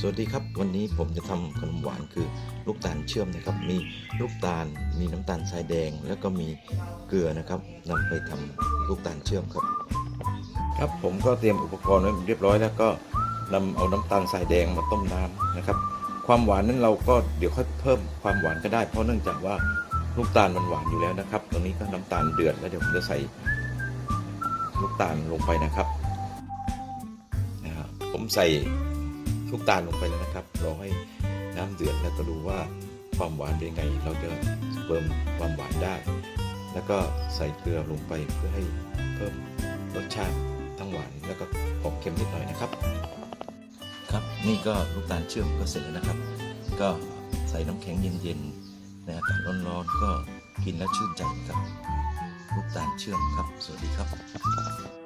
สวัสดีครับ วันนี้ผมจะทำขนมหวานคือลูกตาลเชื่อมนะครับ มีลูกตาล มีน้ำตาลทรายแดง แล้วก็มีเกลือนะครับนำไปทำลูกตาลเชื่อมครับ ครับผมก็เตรียมอุปกรณ์ไว้เรียบร้อยแล้วก็นำเอาน้ำตาลทรายแดงมาต้มน้ำนะครับ ความหวานนั้นเราก็เดี๋ยวค่อยเพิ่มความหวานก็ได้ เพราะเนื่องจากว่าลูกตาลมันหวานอยู่แล้วนะครับตรงนี้ก็น้ำตาลเดือดแล้วเดี๋ยวผมจะใส่ลูกตาลลงไปนะครับนะครับผมใส่ ลูกตาลลงไปแล้วนะครับ รอให้น้ำเดือดแล้วก็ดูว่าความหวานเป็นไง เราจะเพิ่มความหวานได้ แล้วก็ใส่เกลือลงไปเพื่อให้เพิ่มรสชาติทั้งหวานแล้วก็ออกเค็มนิดหน่อยนะครับ ครับนี่ก็ลูกตาลเชื่อมก็เสร็จแล้วนะครับ ก็ใส่น้ำแข็งเย็นๆในอากาศร้อนๆก็กินแล้วชื่นใจครับลูกตาลเชื่อมครับ สวัสดีครับ